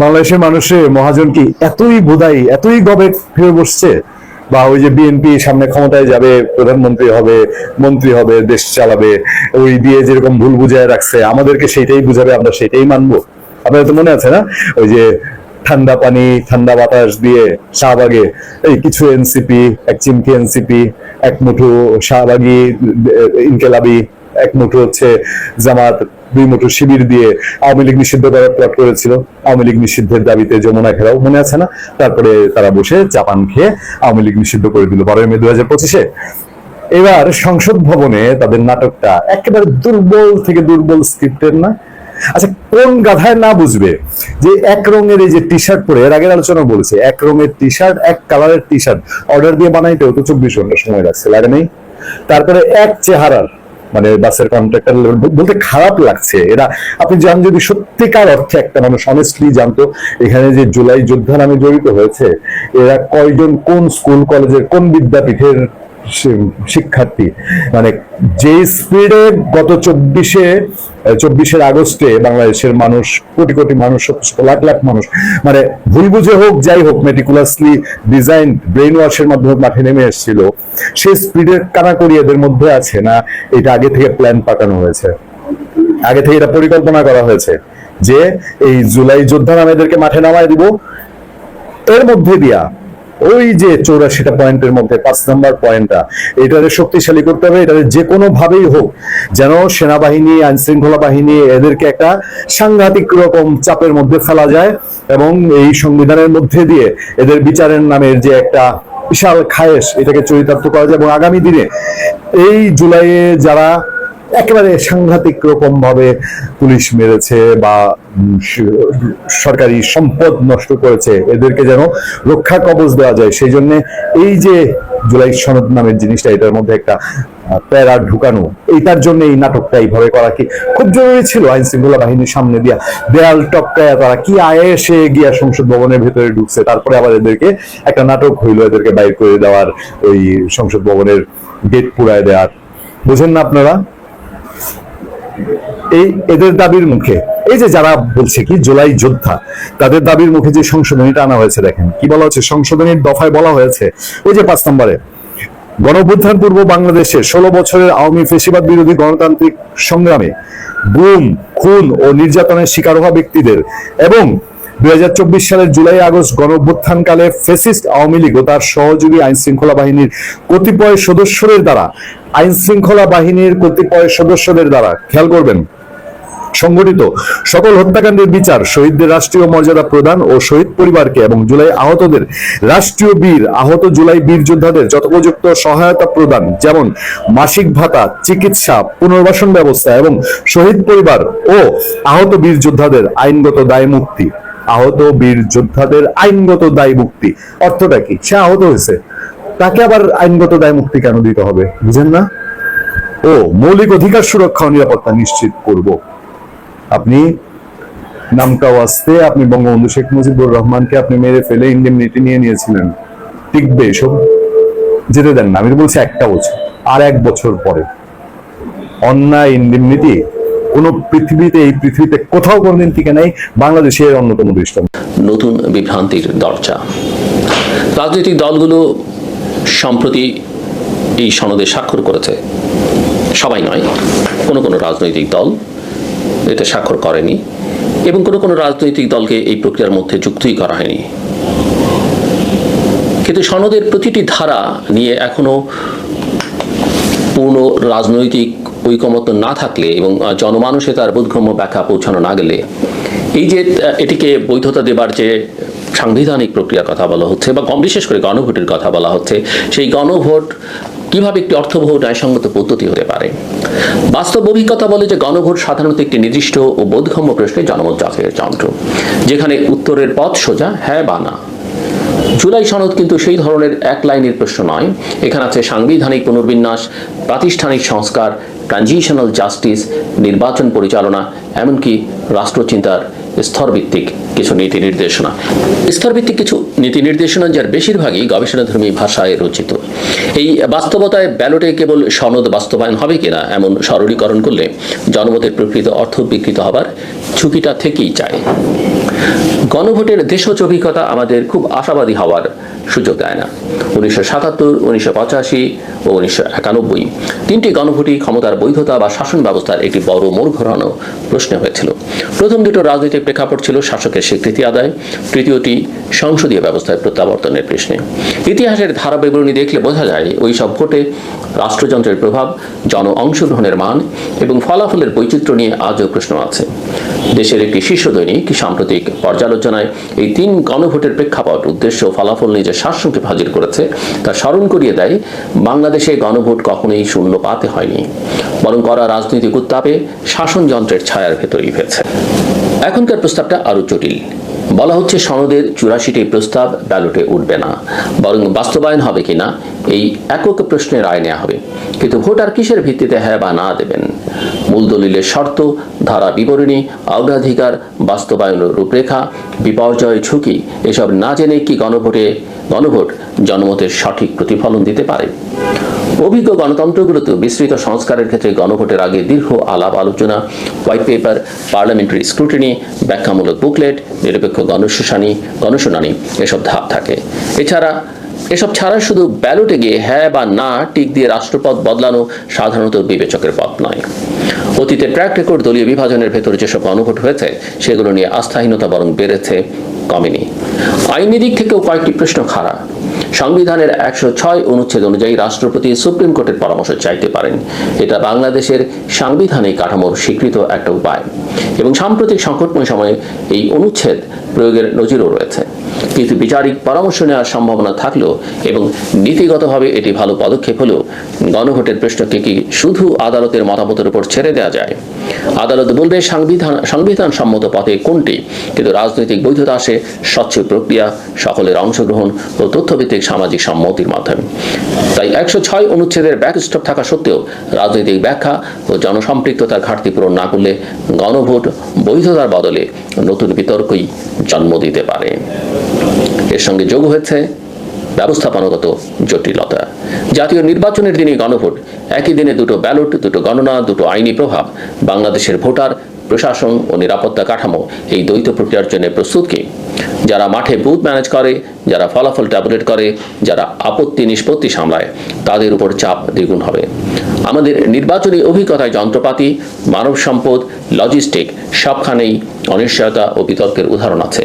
বাংলাদেশের মানুষের মহাজন কি এতই বোধাই, এতই গবে ফিরে বসছে? বা ওই যে বিএনপি সামনে ক্ষমতায় যাবে, প্রধানমন্ত্রী হবে, মন্ত্রী হবে, দেশ চালাবে, ওই দিয়ে যেরকম ভুল বুঝায় রাখছে, আমাদেরকে সেইটাই বুঝাবে, আমরা সেটাই মানবো। আপনার তো মনে আছে না? ওই যে ঠান্ডা পানি, ঠান্ডা বাতাস দিয়ে শাহবাগে, এই কিছু এনসিপি এক চিমকি এনসিপি এক মুঠো শাহবাগি ইনকেলাবি, এক মুঠো হচ্ছে জামাত দুই মুঠো শিবির দিয়ে আওয়ামী লীগ নিষিদ্ধ করার প্লট করেছিল। আওয়ামী লীগ নিষিদ্ধের দাবিতে যমুনা ঘেরাও মনে আছে না? তারপরে তারা বসে জাপান খেয়ে আওয়ামী লীগ নিষিদ্ধ করে দিল বারোই মে দু হাজার পঁচিশে। এবার সংসদ ভবনে তাদের নাটকটা একেবারে দুর্বল থেকে দুর্বল স্ক্রিপ্টের না? আচ্ছা কোন গাধায় না বুঝবে যে এক রঙের এই যে টি শার্ট পরে, এর আগের আলোচনা বলেছে, এক রঙের টি শার্ট এক কালারের টি শার্ট অর্ডার দিয়ে বানাইতেও তো চব্বিশ ঘণ্টা সময় লাগছে লাগে নেই। তারপরে এক চেহারার মানে বাসের কন্ট্রাক্টর বলতে খারাপ লাগছে। এরা, আপনি জান যদি সত্যিকার অর্থে একটা মানুষ অনেস্টলি জানতো, এখানে যে জুলাই যোদ্ধা নামে জড়িত হয়েছে, এরা কয়জন কোন স্কুল কলেজের কোন বিদ্যাপীঠের শিক্ষার্থী? মানে যে স্পিডে গত চব্বিশে চব্বিশের আগস্টে বাংলাদেশের মানুষ, কোটি কোটি মানুষ লাখ লাখ মানুষ মানে ভুল বুঝে হোক, যাই হোক মেটিকুলাসলি ডিজাইন ব্রেন ওয়াশের মাধ্যমে মাঠে নেমে এসেছিল। সেই স্পিডের কানাকড়ি এদের মধ্যে আছে না? এটা আগে থেকে প্ল্যান পাকানো হয়েছে। আগে থেকে এটা পরিকল্পনা করা হয়েছে যে এই জুলাই যোদ্ধা নামে এদেরকে মাঠে নামায় দিব। এর মধ্যে দিয়া ওই যে চৌরাশিটা পয়েন্টের মধ্যে, পাঁচ নাম্বার পয়েন্টটা এটারে শক্তিশালী করতে হবে, এটারে যে কোনো ভাবেই হোক, যেন সেনাবাহিনী আইন শৃঙ্খলা বাহিনী এদেরকে একটা সাংঘাতিক রকম চাপের মধ্যে ফেলা যায় এবং এই সংবিধানের মধ্যে দিয়ে এদের বিচারের নামের যে একটা বিশাল খায়েশ এটাকে চরিতার্থ করা যায় এবং আগামী দিনে এই জুলাইয়ে যারা একেবারে সাংঘাতিক রকম ভাবে পুলিশ মেরেছে বা সরকারি সম্পদ নষ্ট করেছে। এদেরকে যেন রক্ষা কবচ দেওয়া যায়। সেই জন্য এই যে জুলাই সনদ নামের জিনিসটা, এটার মধ্যে একটা প্যারা ঢুকানো, এইটার জন্য এই নাটকটা এইভাবে করা কি খুব জরুরি ছিল আইন শৃঙ্খলা বাহিনীর সামনে দিয়া। দেয়াল টপকায় তারা কি আয়েসে গিয়া সংসদ ভবনের ভেতরে ঢুকছে? তারপরে আবার এদেরকে একটা নাটক হইল, এদেরকে বাইর করে দেওয়ার ওই সংসদ ভবনের গেট পুরায় দেওয়ার। বুঝেন না আপনারা? এই এদের দাবির মুখে, এই যে যারা বলছে কি জুলাই যোদ্ধা, তাদের দাবির মুখে যে সংশোধনীটা আনা হয়েছে, দেখেন, কি বলা হচ্ছে? সংশোধনীর দফায় বলা হয়েছে, ওই যে পাঁচ নম্বরে গণবুদ্ধার পূর্ব বাংলাদেশে ষোলো বছরের আওয়ামী ফেসিবাদ বিরোধী গণতান্ত্রিক সংগ্রামে গুম, খুন ও নির্যাতনের শিকার হওয়া ব্যক্তিদের এবং দুই হাজার চব্বিশ সালের জুলাই আগস্ট গণঅভ্যুত্থানকালে ফেসিস্ট আওয়ামী লীগ ও তার সহযোগী আইন শৃঙ্খলা বাহিনীর কতিপয় সদস্যদের দ্বারা আইন শৃঙ্খলা বাহিনীর কতিপয় সদস্যদের দ্বারা, খেয়াল করবেন সংগঠিত সকল হত্যাকাণ্ডের বিচার শহীদদের রাষ্ট্রীয় মর্যাদা প্রদান ও শহীদ পরিবারকে এবং জুলাই আহতদের রাষ্ট্রীয় বীর, আহত জুলাই বীর যোদ্ধাদের যথোপযুক্ত সহায়তা প্রদান, যেমন মাসিক ভাতা, চিকিৎসা, পুনর্বাসন ব্যবস্থা এবং শহীদ পরিবার ও আহত বীর যোদ্ধাদের আইনগত দায় মুক্তি আহত বীর যোদ্ধাদের আইনগত দায় মুক্তি। অর্থটা কি? সে আহত হয়েছে। তাকে আবার আইনগত দায় মুক্তি কেন দিতে হবে? বুঝেন না? ও, মৌলিক অধিকার সুরক্ষা ও নিরাপত্তা নিশ্চিত করব। আপনি নামটাও আসতে আপনি বঙ্গবন্ধু শেখ মুজিবুর রহমানকে আপনি মেরে ফেলে ইন্ডেমনিটি নিয়ে নিয়েছিলেন। টিকবে এসব? যেতে দেন না। আমি বলছি একটা বছর। আর এক বছর পরে। অন্যায় ইন্ডেমনিটি কোন পৃথিবীতে, এই পৃথিবীতে কোথাও কোনোদিন টিকে নেই, বাংলাদেশের অন্যতম দৃষ্টান্ত নতুন বিভ্রান্তির দরজা। রাজনৈতিক দলগুলো সম্প্রতি এই সনদে স্বাক্ষর করেছে। সবাই নয়, কোনো কোনো রাজনৈতিক দল এতে স্বাক্ষর করেনি এবং কোনো কোনো রাজনৈতিক দলকে এই প্রক্রিয়ার মধ্যে যুক্তই করা হয়নি। কিন্তু সনদের প্রতিটি ধারা নিয়ে এখনও পূর্ণ রাজনৈতিক ঐকমত্য না থাকলে এবং জনমানুষে তার বোধগম্য ব্যাখ্যা পৌঁছানো না গেলে, এই যে এটিকে বৈধতা দেবার যে সাংবিধানিক প্রক্রিয়ার কথা বলা হচ্ছে বা কম বিশেষ করে গণভোটের কথা বলা হচ্ছে, সেই গণভোট কীভাবে একটি অর্থবহ ন্যায়সঙ্গত পদ্ধতি হতে পারে? বাস্তব অভিজ্ঞতা বলে যে গণভোট সাধারণত একটি নির্দিষ্ট ও বোধগম্য প্রশ্নে জনমত যাচাইয়ের যন্ত্র, যেখানে উত্তরের পথ সোজা হ্যাঁ বা না। জুলাই সনদ কিন্তু সেই ধরনের এক লাইনের প্রশ্ন নয়। এখানে আছে সাংবিধানিক পুনর্বিন্যাস, প্রাতিষ্ঠানিক সংস্কার ট্রানজিশনাল জাস্টিস নির্বাচন পরিচালনা, এমনকি রাষ্ট্রচিন্তার স্তরভিত্তিক কিছু নীতি নির্দেশনা। স্তরভিত্তিক কিছু নীতি নির্দেশনা যার বেশিরভাগই গবেষণাধর্মী ভাষায় রচিত। এই বাস্তবতায় ব্যালটে কেবল সনদ বাস্তবায়ন হবে কিনা এমন সরলীকরণ করলে জনমতের প্রকৃত অর্থ বিকৃত হবার ঝুঁকিটা থেকেই যায়। গণভোটের দেশজ অভিজ্ঞতা আমাদের খুব আশাবাদী হওয়ার সুযোগ দেয় না। উনিশশো সাতাত্তর, উনিশশো পঁচাশি ও উনিশশো একানব্বই তিনটি গণভোটই ক্ষমতার বৈধতা বা শাসন ব্যবস্থার একটি বড় মোড় ঘোরানো প্রশ্ন হয়েছিল। প্রথম দুটো রাজনৈতিক প্রেক্ষাপট ছিল শাসকের স্বীকৃতি আদায়, তৃতীয়টি সংসদীয় ব্যবস্থায় প্রত্যাবর্তনের প্রশ্নে। ইতিহাসের ধারা বিবরণী দেখলে বোঝা যায় ওই সব ভোটে রাষ্ট্রযন্ত্রের প্রভাব, জন অংশগ্রহণের মান এবং ফলাফলের বৈচিত্র্য নিয়ে আজও প্রশ্ন আছে। দেশের একটি শীর্ষ দৈনিক সাম্প্রতিক পর্যালোচনায় এই তিন গণভোটের প্রেক্ষাপট, উদ্দেশ্য ফলাফল নিয়ে যে শাসনকে হাজির করেছে, তা স্মরণ করিয়ে দেয়, বাংলাদেশে গণভোট কখনোই শূন্য পাতে হয়নি। বরং করা রাজনৈতিক উত্তাপে শাসন যন্ত্রের ছায়ার ভেতরেই হয়েছে এখনকার প্রস্তাবটা আরও জটিল। বলা হচ্ছে সনদের চুরাশিটি প্রস্তাব ব্যালটে উঠবে না। বরং বাস্তবায়ন হবে কিনা, এই একক প্রশ্নের রায় নেওয়া হবে। কিন্তু ভোটার কিসের ভিত্তিতে হ্যাঁ বা না দেবেন? মূল দলিলের শর্ত, ধারা বিবরণী, অগ্রাধিকার বাস্তবায়নের রূপরেখা, বিপর্যয় ঝুঁকি, এসব না জেনে কি গণভোটে গণভোট জনমতের সঠিক প্রতিফলন দিতে পারে? অভিজ্ঞ গণতন্ত্রগুলোতে বিস্তৃত সংস্কারের ক্ষেত্রে গণভোটের আগে দীর্ঘ আলাপ আলোচনা হোয়াইট পেপার পার্লামেন্টারি স্ক্রুটিনি ব্যাখ্যামূলক বুকলেট নিরপেক্ষ গণশুনানি গণশুনানি, এসব ধাপ থাকে। এছাড়া এসব ছাড়া শুধু ব্যালটে গিয়ে হ্যাঁ বা না টিক দিয়ে রাষ্ট্রপথ বদলানো সাধারণত বিবেচকের পথ নয়। অতীতে ট্র্যাক রেকর্ড দলীয় বিভাজনের ভেতরে যেসব গণভোট হয়েছে, সেগুলো নিয়ে আস্থাহীনতা বরং বেড়েছে কমেনি। আইনি দিক থেকেও কয়েকটি প্রশ্ন খাড়া। সংবিধানের একশো ছয় অনুচ্ছেদ অনুযায়ী রাষ্ট্রপতি সুপ্রিম কোর্টের পরামর্শ চাইতে পারেন। এটা বাংলাদেশের সাংবিধানিক কাঠামোর স্বীকৃত একটা উপায়। এবং সাম্প্রতিক সংকটময় সময়ে এই অনুচ্ছেদ প্রয়োগের নজিরও রয়েছে। কিন্তু বিচারিক পরামর্শ নেওয়ার সম্ভাবনা থাকলেও এবং নীতিগতভাবে এটি ভালো পদক্ষেপ হলেও গণভোটের প্রশ্নকে কি শুধু আদালতের মতামতের উপর ছেড়ে দেওয়া যায়? আদালত বলবে সংবিধান সংবিধান সম্মত পথে কোনটি, কিন্তু রাজনৈতিক বৈধতা আসে স্বচ্ছ প্রক্রিয়া, সকলের অংশগ্রহণ ও তথ্যভিত্তিক সামাজিক সম্মতির মাধ্যমে। তাই একশো ছয় অনুচ্ছেদের ব্যাকস্টপ থাকা সত্ত্বেও রাজনৈতিক ব্যাখ্যা ও জনসম্পৃক্ততার ঘাটতি পূরণ না করলে গণভোট বৈধতার বদলে নতুন বিতর্কই জন্ম দিতে পারে। এর সঙ্গে যোগ হয়েছে ব্যবস্থাপনাগত জটিলতা। জাতীয় নির্বাচনের দিনে গণভোট। একই দিনে দুটো ব্যালট, দুটো গণনা, দুটো আইনি প্রভাব। বাংলাদেশের ভোটার, প্রশাসন ও নিরাপত্তা কাঠামো এই দ্বৈত প্রক্রিয়ার জন্য প্রস্তুত কি? যারা মাঠে বুথ ম্যানেজ করে, যারা ফলাফল ট্যাবলেট করে, যারা আপত্তি নিষ্পত্তি সামলায়, তাদের উপর চাপ দ্বিগুণ হবে। আমাদের নির্বাচনী অভিজ্ঞতায় যন্ত্রপাতি, মানব সম্পদ, লজিস্টিক সবখানেই অনিশ্চয়তা ও বিতর্কের উদাহরণ আছে।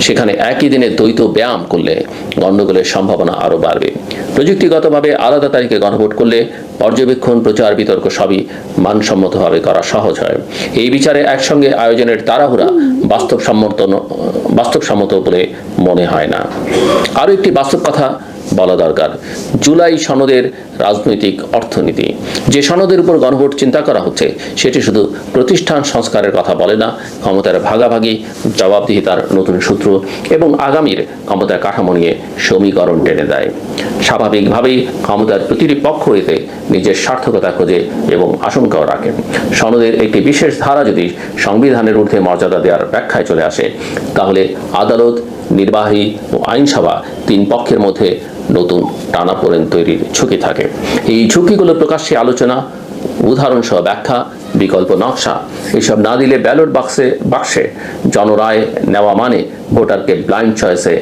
সেখানে একই দিনে দ্বৈত ব্যায়াম করলে গণ্ডগোলের সম্ভাবনা আরও বাড়বে। প্রযুক্তিগতভাবে আলাদা তারিখে গণভোট করলে পর্যবেক্ষণ, প্রচার, বিতর্ক সবই মানসম্মতভাবে করা সহজ হয়। এই বিচারে একসঙ্গে আয়োজনের তাড়াহুড়া বাস্তবসম্মত বাস্তবসম্মত বলে মনে হয় না। আরও একটি বাস্তব কথা বলা দরকার। জুলাই সনদের রাজনৈতিক অর্থনীতি। যে সনদের উপর গণভোট চিন্তা করা হচ্ছে, সেটি শুধু প্রতিষ্ঠান সংস্কারের কথা বলে না, ক্ষমতার ভাগাভাগি, জবাবদিহিতার নতুন সূত্র এবং আগামীর ক্ষমতার কাঠামো নিয়ে সমীকরণ টেনে দেয়। স্বাভাবিকভাবেই ক্ষমতার প্রতিটি পক্ষ এতে নিজের সার্থকতা খোঁজে এবং আশঙ্কাও রাখে। সনদের একটি বিশেষ ধারা যদি সংবিধানের ঊর্ধ্বে মর্যাদা দেওয়ার ব্যাখ্যায় চলে আসে, তাহলে আদালত, নির্বাহী ও আইনসভা তিন পক্ষের মধ্যে নতুন টানাপোড়েন তৈরির ঝুঁকি থাকে। এই ঝুঁকিগুলো প্রকাশ্যে আলোচনা, উদাহরণসহ ব্যাখ্যা, বিকল্প নকশা, এসব না দিলে ব্যালট বাক্সে বাক্সে জনরায় নেওয়া মানে ভোটারকে ব্লাইন্ড চয়েসে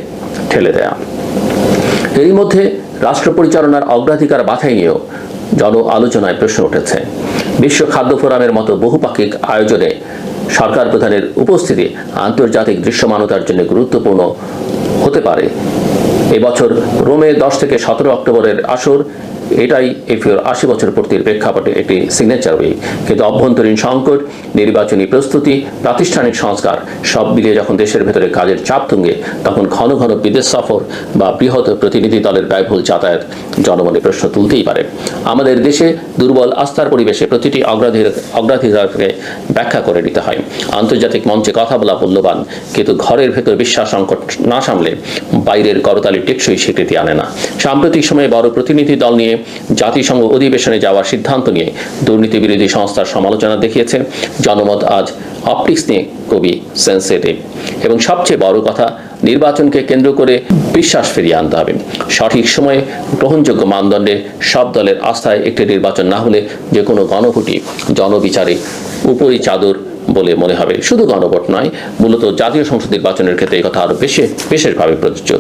ঠেলে দেয়া। এরই মধ্যে রাষ্ট্র পরিচালনার অগ্রাধিকার বাছাই নিয়েও জন আলোচনায় প্রশ্ন উঠেছে। বিশ্ব খাদ্য ফোরামের মতো বহুপাক্ষিক আয়োজনে সরকার প্রধানের উপস্থিতি আন্তর্জাতিক দৃশ্যমানতার জন্য গুরুত্বপূর্ণ হতে পারে। এবছর রোমে দশ থেকে সতেরো অক্টোবরের আসর এটাই এফিওর আশি বছর পূর্তির প্রেক্ষাপটে একটি সিগনেচার উইক কিন্তু অভ্যন্তরীণ সংকট, নির্বাচনী প্রস্তুতি, প্রাতিষ্ঠানিক সংস্কার, সব মিলিয়ে যখন দেশের ভেতরে কাজের চাপ তুঙ্গে, তখন ঘন ঘন বিদেশ সফর বা বৃহৎ প্রতিনিধি দলের ব্যয়বহুল যাতায়াত জনমনে প্রশ্ন তুলতেই পারে। আমাদের দেশে দুর্বল আস্থার পরিবেশে প্রতিটি অগ্রাধিকারকে ব্যাখ্যা করে নিতে হয়। আন্তর্জাতিক মঞ্চে কথা বলা মূল্যবান, কিন্তু ঘরের ভেতর বিশ্বাস সংকট না সামলে বাইরের করতালি টেকসই স্বীকৃতি আনে না। সাম্প্রতিক সময়ে বড় প্রতিনিধি দল নিয়ে জাতিসংঘ অধিবেশনে যাওয়ার সিদ্ধান্ত নিয়ে দুর্নীতি বিরোধী সংস্থার সমালোচনা দেখিয়েছে। জনমত আজ অপটিক্স নিয়ে খুবই সেন্সিটিভ এবং সবচেয়ে বড় কথা, নির্বাচনকে কেন্দ্র করে বিশ্বাস ফিরিয়ে আনতে হবে। সঠিক সময়ে গ্রহণযোগ্য মানদণ্ডে সব দলের আস্থায় একটি নির্বাচন না হলে যে কোনো গণভোটই জনবিচারে উপরি চাদর বলে মনে হবে। শুধু গণভোট নয়, মূলত জাতীয় সংসদ নির্বাচনের ক্ষেত্রে এই কথা আরও বেশি, বিশেষভাবে প্রযোজ্য।